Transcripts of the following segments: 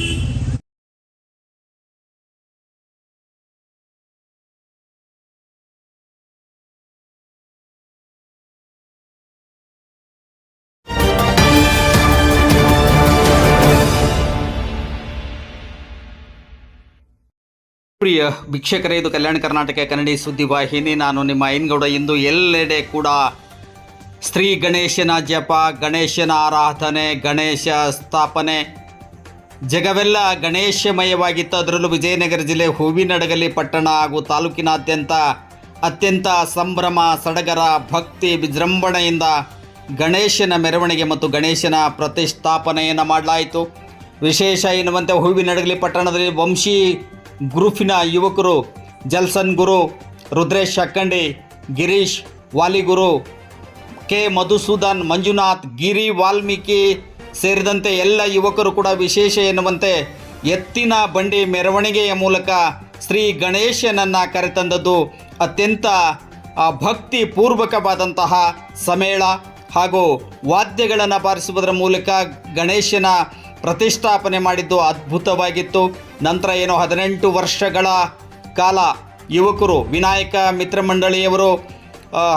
Beep. ಪ್ರಿಯ ವೀಕ್ಷಕರೇ, ಇದು ಕಲ್ಯಾಣ ಕರ್ನಾಟಕ ಕನ್ನಡಿ ಸುದ್ದಿವಾಹಿನಿ ನಾನು ನಿಮ್ಮ ಐನ್ಗೌಡ. ಇಂದು ಎಲ್ಲೆಡೆ ಕೂಡ ಶ್ರೀ ಗಣೇಶನ ಜಪ, ಗಣೇಶನ ಆರಾಧನೆ, ಗಣೇಶ ಸ್ಥಾಪನೆ. ಜಗವೆಲ್ಲ ಗಣೇಶಮಯವಾಗಿತ್ತು. ಅದರಲ್ಲೂ ವಿಜಯನಗರ ಜಿಲ್ಲೆ ಹೂವಿನಡಗಲಿ, ಪಟ್ಟಣ ಹಾಗೂ ತಾಲೂಕಿನಾದ್ಯಂತ ಅತ್ಯಂತ ಸಂಭ್ರಮ, ಸಡಗರ, ಭಕ್ತಿ, ವಿಜೃಂಭಣೆಯಿಂದ ಗಣೇಶನ ಮೆರವಣಿಗೆ ಮತ್ತು ಗಣೇಶನ ಪ್ರತಿಷ್ಠಾಪನೆಯನ್ನು ಮಾಡಲಾಯಿತು. ವಿಶೇಷ ಎನ್ನುವಂತೆ ಹೂವಿನಡಗಲಿ, ಪಟ್ಟಣದಲ್ಲಿ ವಂಶಿ ಗ್ರೂಪಿನ ಯುವಕರು ಜಲ್ಸನ್ ಗುರು, ರುದ್ರೇಶ್ ಶಕ್ಕಂಡಿ ಗಿರೀಶ್ ವಾಲಿಗುರು, ಕೆ ಮಧುಸೂದನ್, ಮಂಜುನಾಥ್, ಗಿರಿ ವಾಲ್ಮೀಕಿ ಸೇರಿದಂತೆ ಎಲ್ಲ ಯುವಕರು ಕೂಡ ವಿಶೇಷ ಎನ್ನುವಂತೆ ಎತ್ತಿನ ಬಂಡಿ ಮೆರವಣಿಗೆಯ ಮೂಲಕ ಶ್ರೀ ಗಣೇಶನನ್ನು ಕರೆತಂದದ್ದು ಅತ್ಯಂತ ಭಕ್ತಿ ಪೂರ್ವಕವಾದಂತಹ ಸಮೇಳ ಹಾಗೂ ವಾದ್ಯಗಳನ್ನು ಬಾರಿಸುವುದರ ಮೂಲಕ ಗಣೇಶನ ಪ್ರತಿಷ್ಠಾಪನೆ ಮಾಡಿದ್ದು ಅದ್ಭುತವಾಗಿತ್ತು. ನಂತರ ಏನೋ ಹದಿನೆಂಟು ವರ್ಷಗಳ ಕಾಲ ಯುವಕರು, ವಿನಾಯಕ ಮಿತ್ರ ಮಂಡಳಿಯವರು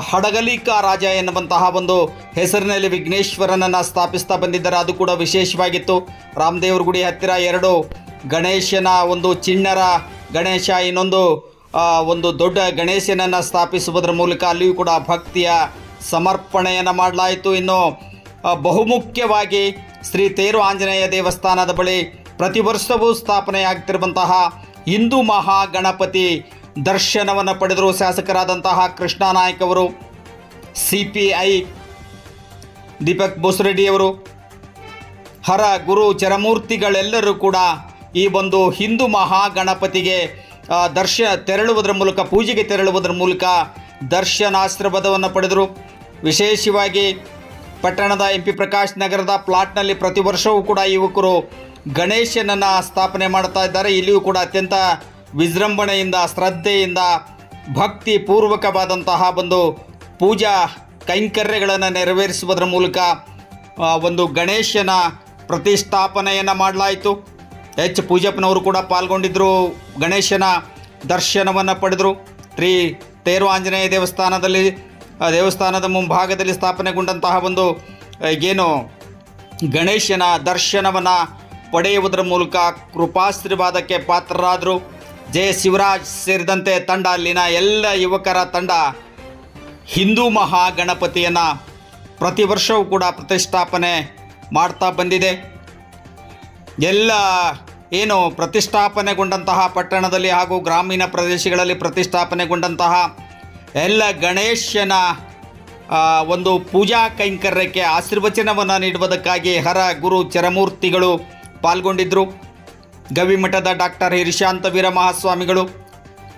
ಹಡಗಲಿಕ ರಾಜ ಎನ್ನುವಂತಹ ಒಂದು ಹೆಸರಿನಲ್ಲಿ ವಿಘ್ನೇಶ್ವರನನ್ನು ಸ್ಥಾಪಿಸ್ತಾ ಬಂದಿದ್ದಾರೆ. ಅದು ಕೂಡ ವಿಶೇಷವಾಗಿತ್ತು. ರಾಮದೇವ್ರ ಗುಡಿ ಹತ್ತಿರ ಎರಡು ಗಣೇಶನ ಒಂದು ಚಿಣ್ಣರ ಗಣೇಶ, ಇನ್ನೊಂದು ಒಂದು ದೊಡ್ಡ ಗಣೇಶನನ್ನು ಸ್ಥಾಪಿಸುವುದರ ಮೂಲಕ ಅಲ್ಲಿಯೂ ಕೂಡ ಭಕ್ತಿಯ ಸಮರ್ಪಣೆಯನ್ನು ಮಾಡಲಾಯಿತು. ಇನ್ನು ಬಹುಮುಖ್ಯವಾಗಿ ಶ್ರೀ ತೇರು ಆಂಜನೇಯ ದೇವಸ್ಥಾನದ ಬಳಿ ಪ್ರತಿ ವರ್ಷವೂ ಸ್ಥಾಪನೆಯಾಗ್ತಿರುವಂತಹ ಹಿಂದೂ ಮಹಾಗಣಪತಿ ದರ್ಶನವನ್ನು ಪಡೆದರು ಶಾಸಕರಾದಂತಹ ಕೃಷ್ಣ ನಾಯ್ಕ ಅವರು ಸಿ ಪಿ ಐ ದೀಪಕ್ ಬೋಸರೆಡ್ಡಿಯವರು ಹರ ಗುರು ಚರಮೂರ್ತಿಗಳೆಲ್ಲರೂ ಕೂಡ ಈ ಒಂದು ಹಿಂದೂ ಮಹಾಗಣಪತಿಗೆ ದರ್ಶ ತೆರಳುವುದರ ಮೂಲಕ, ಪೂಜೆಗೆ ತೆರಳುವುದರ ಮೂಲಕ ದರ್ಶನಾಶೀರ್ವಾದವನ್ನು ಪಡೆದರು. ವಿಶೇಷವಾಗಿ ಪಟ್ಟಣದ ಎಂಪಿ ಪ್ರಕಾಶ್ ನಗರದ ಪ್ಲಾಟ್ನಲ್ಲಿ ಪ್ರತಿ ವರ್ಷವೂ ಕೂಡ ಯುವಕರು ಗಣೇಶನನ್ನು ಸ್ಥಾಪನೆ ಮಾಡ್ತಾ ಇದ್ದಾರೆ. ಇಲ್ಲಿಯೂ ಕೂಡ ಅತ್ಯಂತ ವಿಜೃಂಭಣೆಯಿಂದ, ಶ್ರದ್ಧೆಯಿಂದ ಭಕ್ತಿ ಪೂರ್ವಕವಾದಂತಹ ಒಂದು ಪೂಜಾ ಕೈಂಕರ್ಯಗಳನ್ನು ನೆರವೇರಿಸುವುದರ ಮೂಲಕ ಒಂದು ಗಣೇಶನ ಪ್ರತಿಷ್ಠಾಪನೆಯನ್ನು ಮಾಡಲಾಯಿತು. ಎಚ್. ಪೂಜಪ್ಪನವರು ಕೂಡ ಪಾಲ್ಗೊಂಡಿದ್ದರು ಗಣೇಶನ ದರ್ಶನವನ್ನು ಪಡೆದರು. ಶ್ರೀ ತೇರು ಆಂಜನೇಯ ದೇವಸ್ಥಾನದಲ್ಲಿ ದೇವಸ್ಥಾನದ ಮುಂಭಾಗದಲ್ಲಿ ಸ್ಥಾಪನೆಗೊಂಡಂತಹ ಒಂದು ಏನು ಗಣೇಶನ ದರ್ಶನವನ್ನು ಪಡೆಯುವುದರ ಮೂಲಕ ಕೃಪಾಶೀರ್ವಾದಕ್ಕೆ ಪಾತ್ರರಾದರು. ಜಯ ಶಿವರಾಜ್ ಸೇರಿದಂತೆ ತಂಡ, ಅಲ್ಲಿನ ಎಲ್ಲ ಯುವಕರ ತಂಡ ಹಿಂದೂ ಮಹಾಗಣಪತಿಯನ್ನು ಪ್ರತಿ ವರ್ಷವೂ ಕೂಡ ಪ್ರತಿಷ್ಠಾಪನೆ ಮಾಡ್ತಾ ಬಂದಿದೆ. ಎಲ್ಲ ಏನು ಪ್ರತಿಷ್ಠಾಪನೆಗೊಂಡಂತಹ ಪಟ್ಟಣದಲ್ಲಿ ಹಾಗೂ ಗ್ರಾಮೀಣ ಪ್ರದೇಶಗಳಲ್ಲಿ ಪ್ರತಿಷ್ಠಾಪನೆಗೊಂಡಂತಹ ಎಲ್ಲ ಗಣೇಶನ ಒಂದು ಪೂಜಾ ಕೈಂಕರ್ಯಕ್ಕೆ ಆಶೀರ್ವಚನವನ್ನು ನೀಡುವುದಕ್ಕಾಗಿ ಹರ ಗುರು ಚರಮೂರ್ತಿಗಳು ಪಾಲ್ಗೊಂಡಿದ್ದರು ಗವಿಮಠದ ಡಾಕ್ಟರ್ ಹಿರಿಶಾಂತ ವೀರಮಹಾಸ್ವಾಮಿಗಳು,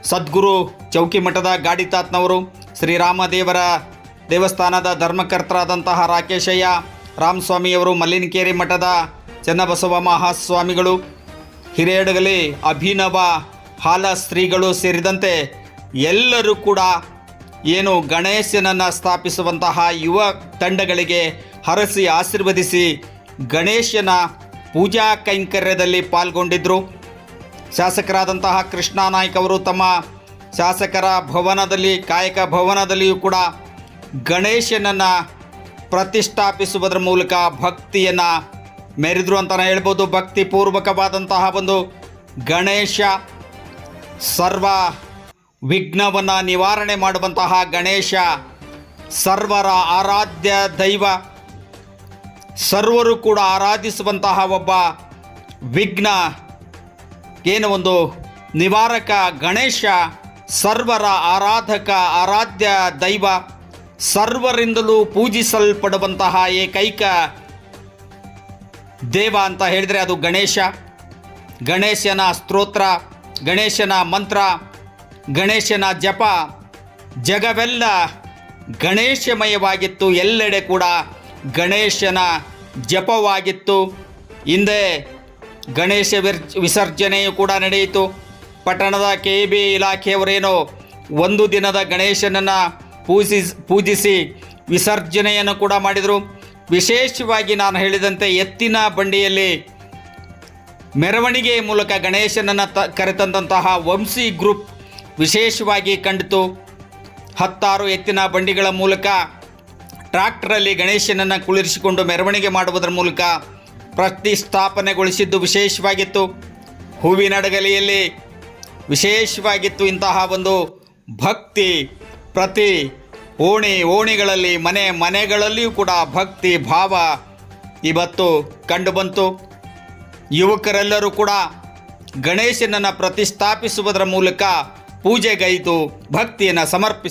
ಸದ್ಗುರು ಚೌಕಿ ಮಠದ ಗಾಡಿತಾತ್ನವರು, ಶ್ರೀರಾಮದೇವರ ದೇವಸ್ಥಾನದ ಧರ್ಮಕರ್ತರಾದಂತಹ ರಾಕೇಶಯ್ಯ, ರಾಮಸ್ವಾಮಿಯವರು, ಮಲ್ಲಿನಕೇರಿ ಮಠದ ಚನ್ನಬಸವ ಮಹಾಸ್ವಾಮಿಗಳು ಹಿರೇಡಗಲಿ ಅಭಿನವ ಹಾಲ ಶ್ರೀಗಳು ಸೇರಿದಂತೆ ಎಲ್ಲರೂ ಕೂಡ ಏನು ಗಣೇಶನನ್ನು ಸ್ಥಾಪಿಸುವಂತಹ ಯುವ ತಂಡಗಳಿಗೆ ಹರಸಿ ಆಶೀರ್ವದಿಸಿ ಗಣೇಶನ ಪೂಜಾ ಕೈಂಕರ್ಯದಲ್ಲಿ ಪಾಲ್ಗೊಂಡಿದ್ದರು ಶಾಸಕರಾದಂತಹ ಕೃಷ್ಣ ನಾಯ್ಕ ಅವರು ತಮ್ಮ ಶಾಸಕರ ಭವನದಲ್ಲಿ, ಕಾಯಕ ಭವನದಲ್ಲಿಯೂ ಕೂಡ ಗಣೇಶನನ್ನು ಪ್ರತಿಷ್ಠಾಪಿಸುವುದರ ಮೂಲಕ ಭಕ್ತಿಯನ್ನು ಮೆರೆದ್ರು ಅಂತಲೇ ಹೇಳ್ಬೋದು. ಭಕ್ತಿಪೂರ್ವಕವಾದಂತಹ ಒಂದು ಗಣೇಶ ಸರ್ವ ವಿಘ್ನವನ್ನು ನಿವಾರಣೆ ಮಾಡುವಂತಹ ಗಣೇಶ, ಸರ್ವರ ಆರಾಧ್ಯ ದೈವ, ಸರ್ವರು ಕೂಡ ಆರಾಧಿಸುವಂತಹ ಒಬ್ಬ ವಿಘ್ನ, ಏನು ಒಂದು ನಿವಾರಕ ಗಣೇಶ, ಸರ್ವರ ಆರಾಧಕ ಆರಾಧ್ಯ ದೈವ, ಸರ್ವರಿಂದಲೂ ಪೂಜಿಸಲ್ಪಡುವಂತಹ ಏಕೈಕ ದೇವ ಅಂತ ಹೇಳಿದರೆ ಅದು ಗಣೇಶ. ಗಣೇಶನ ಸ್ತೋತ್ರ, ಗಣೇಶನ ಮಂತ್ರ. ಗಣೇಶನ ಜಪ ಜಗವೆಲ್ಲ ಗಣೇಶಮಯವಾಗಿತ್ತು, ಎಲ್ಲೆಡೆ ಕೂಡ ಗಣೇಶನ ಜಪವಾಗಿತ್ತು. ಹಿಂದೆ ಗಣೇಶ ವಿರ್, ವಿಸರ್ಜನೆಯು ಕೂಡ ನಡೆಯಿತು. ಪಟ್ಟಣದ ಕೆ ಬಿ ಇಲಾಖೆಯವರೇನೋ ಒಂದು ದಿನದ ಗಣೇಶನನ್ನು ಪೂಜಿಸ್ ಪೂಜಿಸಿ ವಿಸರ್ಜನೆಯನ್ನು ಕೂಡ ಮಾಡಿದರು. ವಿಶೇಷವಾಗಿ ನಾನು ಹೇಳಿದಂತೆ ಎತ್ತಿನ ಬಂಡಿಯಲ್ಲಿ ಮೆರವಣಿಗೆಯ ಮೂಲಕ ಗಣೇಶನನ್ನು ತ, ಕರೆತಂದಂತಹ ವಂಶಿ ಗ್ರೂಪ್ ವಿಶೇಷವಾಗಿ ಕಂಡಿತು. ಹತ್ತಾರು ಎತ್ತಿನ ಬಂಡಿಗಳ ಮೂಲಕ ಟ್ರ್ಯಾಕ್ಟರಲ್ಲಿ ಗಣೇಶನನ್ನು ಕುಳಿರಿಸಿಕೊಂಡು ಮೆರವಣಿಗೆ ಮಾಡುವುದರ ಮೂಲಕ ಪ್ರತಿಷ್ಠಾಪನೆಗೊಳಿಸಿದ್ದು ವಿಶೇಷವಾಗಿತ್ತು. ಹೂವಿನಡಗಲಿಯಲ್ಲಿ ವಿಶೇಷವಾಗಿತ್ತು ಇಂತಹ ಒಂದು ಭಕ್ತಿ. ಪ್ರತಿ ಓಣಿ ಓಣಿಗಳಲ್ಲಿ, ಮನೆ ಮನೆಗಳಲ್ಲಿಯೂ ಕೂಡ ಭಕ್ತಿ, ಭಾವ ಇವತ್ತು ಕಂಡುಬಂತು. ಯುವಕರೆಲ್ಲರೂ ಕೂಡ ಗಣೇಶನನ್ನು ಪ್ರತಿಷ್ಠಾಪಿಸುವುದರ ಮೂಲಕ ಪೂಜೆಗೈದು ಭಕ್ತಿಯನ್ನು ಸಮರ್ಪಿಸಿ